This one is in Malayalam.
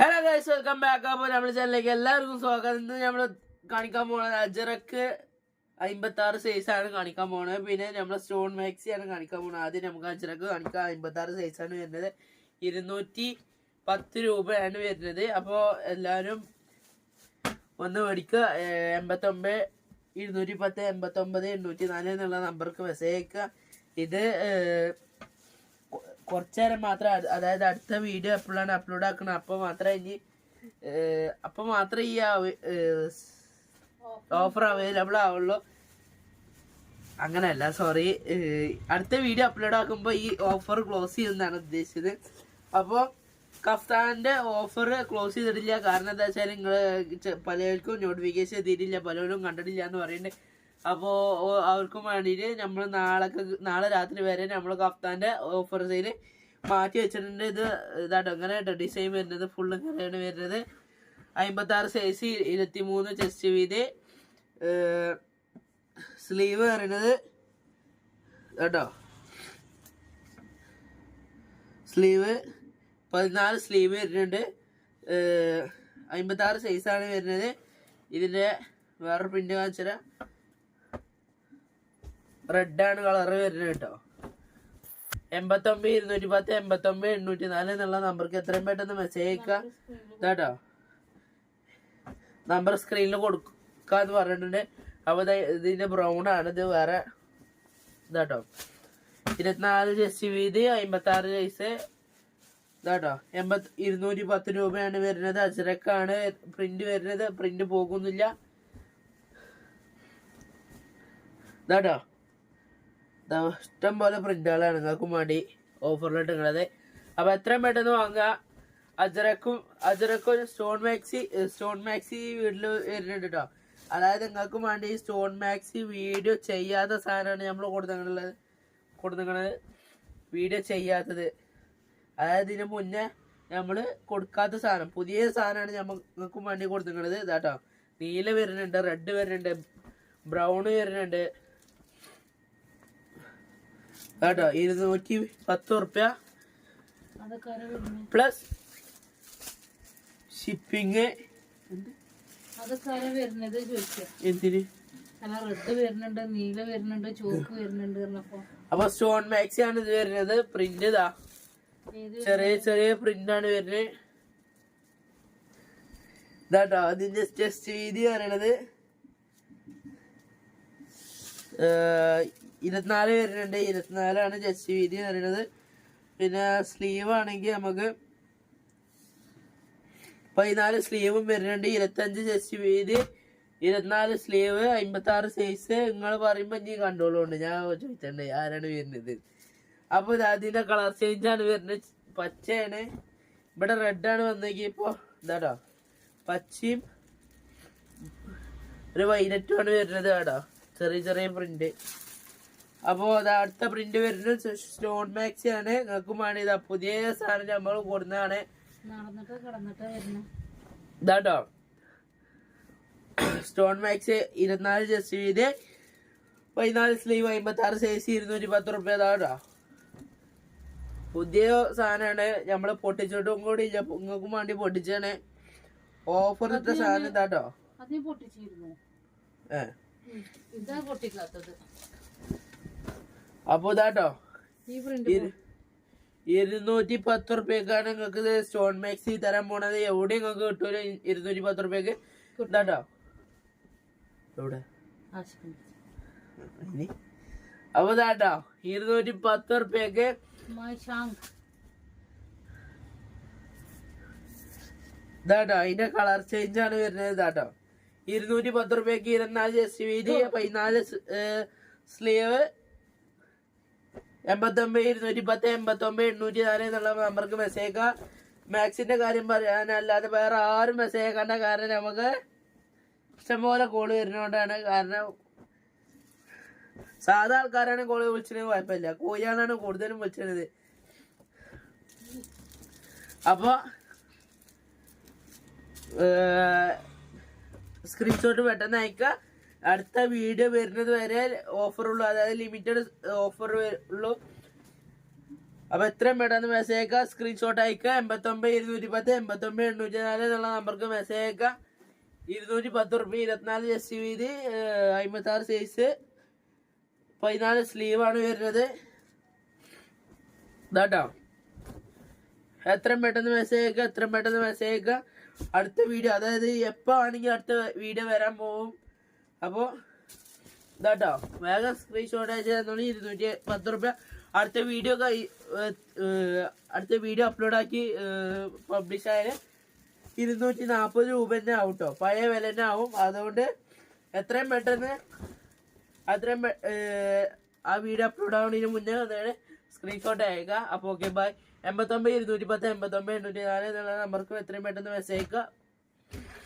ഹലോ ഗൈസ് വെൽക്കം ബാക്ക് അപ്പോൾ നമ്മുടെ ചാനലിലേക്ക് എല്ലാവർക്കും സ്വാഗതം. ഇന്ന് നമ്മൾ കാണിക്കാൻ പോകുന്നത് അജറക്ക് അമ്പത്തി ആറ് സൈസ് ആണ് കാണിക്കാൻ പോകുന്നത് പിന്നെ നമ്മൾ സ്റ്റോൺ മാക്സി ആണ് കാണിക്കാൻ പോകുന്നത് ആദ്യം നമുക്ക് അജറക്ക് കാണിക്കാം. അമ്പത്തി ആറ് സൈസ് ആണ് വരുന്നത്. ഇരുന്നൂറ്റി പത്ത് രൂപയാണ് വരുന്നത്. അപ്പോൾ എല്ലാവരും ഒന്ന് മേടിക്കുക. എൺപത്തൊമ്പത് ഇരുന്നൂറ്റി പത്ത് എൺപത്തൊമ്പത് എണ്ണൂറ്റി നാല് എന്നുള്ള നമ്പർക്ക് മെസ്സേജ് അയക്കുക. ഇത് കുറച്ച് നേരം മാത്രം അത് അതായത് അടുത്ത വീഡിയോ എപ്പോഴാണ് അപ്ലോഡ് ആക്കുന്നത് അപ്പോൾ മാത്രമേ ഇനി അപ്പൊ മാത്രമേ ഈ ഓഫർ അവൈലബിൾ ആവുള്ളൂ. അങ്ങനെയല്ല സോറി അടുത്ത വീഡിയോ അപ്ലോഡ് ആക്കുമ്പോൾ ഈ ഓഫർ ക്ലോസ് ചെയ്യുന്നതാണ് ഉദ്ദേശിച്ചത്. അപ്പോൾ കഫ്താന്റെ ഓഫർ ക്ലോസ് ചെയ്തിട്ടില്ല. കാരണം എന്താ വെച്ചാൽ നിങ്ങൾ പലർക്കും നോട്ടിഫിക്കേഷൻ എത്തിയിട്ടില്ല പലരും കണ്ടിട്ടില്ല എന്ന് പറയുന്നുണ്ട്. അപ്പോൾ അവർക്കും വേണ്ടിയിട്ട് നമ്മൾ നാളെ നാളെ രാത്രി വരെ നമ്മൾ കഫ്താന്റെ ഓഫർ സെയിൽ മാറ്റി വെച്ചിട്ടുണ്ട്. ഇത് ഇതാട്ടോ ഇങ്ങനെ കേട്ടോ ഡിസൈൻ വരുന്നത് ഫുൾ ഇങ്ങനെയാണ് വരുന്നത്. അമ്പത്തി ആറ് സൈസ് ഇരുപത്തി മൂന്ന് ചെസ്റ്റ് വീതി സ്ലീവ് പറയുന്നത് കേട്ടോ സ്ലീവ് പതിനാല് സ്ലീവ് വരുന്നുണ്ട്. അമ്പത്താറ് സൈസാണ് വരുന്നത്. ഇതിന്റെ വേറെ പ്രിന്റ് കാണിച്ചാൽ റെഡാണ് കളർ വരുന്നത് കേട്ടോ. എൺപത്തൊമ്പത് ഇരുന്നൂറ്റി പത്ത് എൺപത്തൊമ്പത് എണ്ണൂറ്റി നാല് എന്നുള്ള നമ്പർക്ക് എത്രയും പെട്ടെന്ന് മെസ്സേജ് അയക്കാം ഇതാട്ടോ നമ്പർ സ്ക്രീനിൽ കൊടുക്കാന്ന് പറഞ്ഞിട്ടുണ്ട്. അപ്പോൾ ദേ ഇതിന്റെ ബ്രൗൺ ആണ്. ഇത് വേറെ ഇതാട്ടോ ഇരുപത്തിനാല് ജസ്റ്റ് വീതി അമ്പത്തി ആറ് സൈസ് ഇതാട്ടോ എൺപത്തി ഇരുന്നൂറ്റി പത്ത് രൂപയാണ് വരുന്നത്. അജരക്കാണ് പ്രിന്റ് വരുന്നത്. പ്രിന്റ് പോകുന്നില്ല. ഇതാട്ടോ ഇഷ്ടം പോലെ പ്രിന്റുകളാണ് നിങ്ങൾക്കും വേണ്ടി ഓഫറിലിട്ട് നിങ്ങളത് അപ്പൊ എത്രയും പെട്ടെന്ന് വാങ്ങുക. അജറക്കും അജറക്കും സ്റ്റോൺ മാക്സി സ്റ്റോൺ മാക്സി വീട്ടിൽ വരുന്നുണ്ട് കേട്ടോ അതായത് നിങ്ങൾക്കും വേണ്ടി സ്റ്റോൺ മാക്സി വീഡിയോ ചെയ്യാത്ത സാധനമാണ് നമ്മൾ കൊടുത്തിട്ടുള്ളത്. കൊടുത്തിട്ടുള്ളത്. വീഡിയോ ചെയ്യാത്തത്. അതായത് ഇതിന് മുന്നേ നമ്മൾ കൊടുക്കാത്ത സാധനം പുതിയ സാധനമാണ് ഞമ്മക്കും വേണ്ടി കൊടുത്തിട്ടുള്ളത്. ഇതാട്ടോ നീല വരുന്നുണ്ട് റെഡ് വരുന്നുണ്ട് ബ്രൗൺ വരുന്നുണ്ട്. കേട്ടോ ഇരുന്നൂറ്റി പത്ത് ഉറുപ്യ പ്ലസ് ഷിപ്പിങ് എന്തിന്? അപ്പൊ സ്റ്റോൺ മാക്സി ആണ് ഇത് വരുന്നത്. പ്രിന്റ് ഇതാ. ചെറിയ ചെറിയ പ്രിന്റ് ആണ് വരുന്നത്. ഇതാട്ടോ അതിന്റെ ടെസ്റ്റ് വീതി പറയണത്. ഇരുപത്തിനാല് വരുന്നുണ്ട്. ഇരുപത്തിനാലാണ് ജസ്റ്റ് വീതി എന്ന് പറയുന്നത്. പിന്നെ സ്ലീവ് ആണെങ്കിൽ നമുക്ക് പതിനാല് സ്ലീവും വരുന്നുണ്ട്. ഇരുപത്തഞ്ച് ജസ്റ്റ് വീതി. ഇരുപത്തിനാല് സ്ലീവ് അമ്പത്തി ആറ് സൈസ് നിങ്ങൾ പറയുമ്പോൾ ഇനി കണ്ടോളുണ്ട് ഞാൻ ചോദിച്ചിട്ടുണ്ട് ആരാണ് വരുന്നത്? അപ്പോൾ ഇത് അതിന്റെ കളർ ചേഞ്ച് ആണ് വരുന്നത്. പച്ചയാണ്. ഇവിടെ റെഡാണ് വന്നെങ്കിൽ ഇപ്പോൾ ഇതാട്ടോ പച്ചയും ഒരു വൈലറ്റും ആണ് വരുന്നത് കേട്ടോ. ചെറിയ ചെറിയ പ്രിന്റ് അപ്പോ അത് അടുത്ത പ്രിന്റ് വരുന്നത് സ്റ്റോൺ മാക്സി ആണ് നിങ്ങൾക്കും വേണ്ടി ഇതാ പുതിയ സാധനം നമ്മൾ കൊടുന്നതാണ്. ഇതാട്ടോ. സ്റ്റോൺ മാക്സ് ഇരുപത്തിനാല് ജസ്റ്റ് ചെയ്ത് പതിനാല് സ്ലീവ് അമ്പത്തി ആറ് സൈസ് ഇരുന്നൂറ്റി പത്ത് റുപ്യ ഇതാട്ടോ. പുതിയ സാധനമാണ്. നമ്മൾ പൊട്ടിച്ചിട്ടും കൂടി ഇല്ല. നിങ്ങൾക്കും വേണ്ടി പൊട്ടിച്ചാണ് ഓഫർ ഇട്ട സാധനം ഇതാട്ടോ. ഏ. ഇതാ പൊട്ടിക്കാത്തത്. അപ്പൊ ഇതാട്ടോ. ഇരുന്നൂറ്റി പത്ത് റുപ്യക്കാണ് നിങ്ങൾക്ക് ഇത് സ്റ്റോൺ മാക്സി തരാൻ പോണത്. എവിടെ നിങ്ങൾക്ക് കിട്ടൂല. ഇരുന്നൂറ്റി പത്ത് റുപ്യക്ക് ഇതാട്ടോ. എവിടെ? അപ്പൊ ഇതാട്ടോ. ഇരുന്നൂറ്റി പത്ത് റുപ്യക്ക് ഇതാട്ടോ. അതിന്റെ കളർ ചേഞ്ച് ആണ് വരുന്നത് ഇതാട്ടോ. ഇരുന്നൂറ്റി പത്ത് റുപ്യക്ക് ഇരുപത്തിനാല് ജസ്റ്റ് വീതി പതിനാല് സ്ലീവ് എൺപത്തൊമ്പത് ഇരുന്നൂറ്റി പത്ത് എൺപത്തൊമ്പത് എണ്ണൂറ്റി നാല് എന്നുള്ള നമ്പർക്ക് മെസ്സേജ് മാക്സിന്റെ കാര്യം പറയാനല്ലാതെ വേറെ ആരും മെസ്സേജ് അയക്കേണ്ട. കാരണം നമുക്ക് ഇഷ്ടംപോലെ കോൾ വരുന്നതുകൊണ്ടാണ് കാരണം സാധാ ആൾക്കാരാണ് കോൾ വിളിച്ചത്. കുഴപ്പമില്ല. കോഴിയാളാണ് കൂടുതലും വിളിച്ചത്. അപ്പോൾ സ്ക്രീൻഷോട്ട് പെട്ടെന്ന് അയക്കുക. അടുത്ത വീഡിയോ വരുന്നത് വരെ ഓഫർ ഉള്ളൂ. അതായത് ലിമിറ്റഡ് ഓഫർ ഉള്ളൂ. അപ്പൊ എത്രയും പെട്ടെന്ന് മെസ്സേജ് അയക്കുക സ്ക്രീൻഷോട്ട് അയക്കുക എൺപത്തൊമ്പത് ഇരുന്നൂറ്റി പത്ത് എൺപത്തൊമ്പത് എണ്ണൂറ്റി നാല് എന്നുള്ള നമ്പർക്ക് മെസ്സേജ് അയക്കുക ഇരുന്നൂറ്റി പത്ത് റുപ്യ ഇരുപത്തിനാല് ജസ്റ്റ് വീതി അമ്പത്തി ആറ് സൈസ് പതിനാല് സ്ലീവാണ് വരുന്നത്. ഇതാട്ടോ എത്രയും പെട്ടെന്ന് മെസ്സേജ് അയക്കുക എത്രയും പെട്ടെന്ന് മെസ്സേജ് അയക്കുക അടുത്ത വീഡിയോ അതായത് എപ്പോൾ ആണെങ്കിൽ അടുത്ത വീഡിയോ വരാൻ പോകും അപ്പോൾ ഇതാട്ടോ. വേഗം സ്ക്രീൻഷോട്ട് അയച്ചു തന്നോളി. ഇരുന്നൂറ്റി പത്ത് റുപ്യ. അടുത്ത വീഡിയോ അടുത്ത വീഡിയോ അപ്ലോഡ് ആക്കി പബ്ലിഷ് ആയാൽ ഇരുന്നൂറ്റി നാൽപ്പത് രൂപ തന്നെ ആവും കേട്ടോ പഴയ വില തന്നെ ആവും. അതുകൊണ്ട് എത്രയും പെട്ടെന്ന് അത്രയും ആ വീഡിയോ അപ്ലോഡ് ആവുന്നതിന് മുന്നേ ഒന്നാണ് സ്ക്രീൻഷോട്ട് അയക്കുക. അപ്പോൾ ഓക്കെ ബൈ എൺപത്തൊമ്പത് ഇരുന്നൂറ്റി പത്ത് എൺപത്തൊമ്പത് എണ്ണൂറ്റി നാല് എന്നുള്ള നമ്പർക്ക് എത്രയും പെട്ടെന്ന് മെസ്സേജ് അയക്കുക.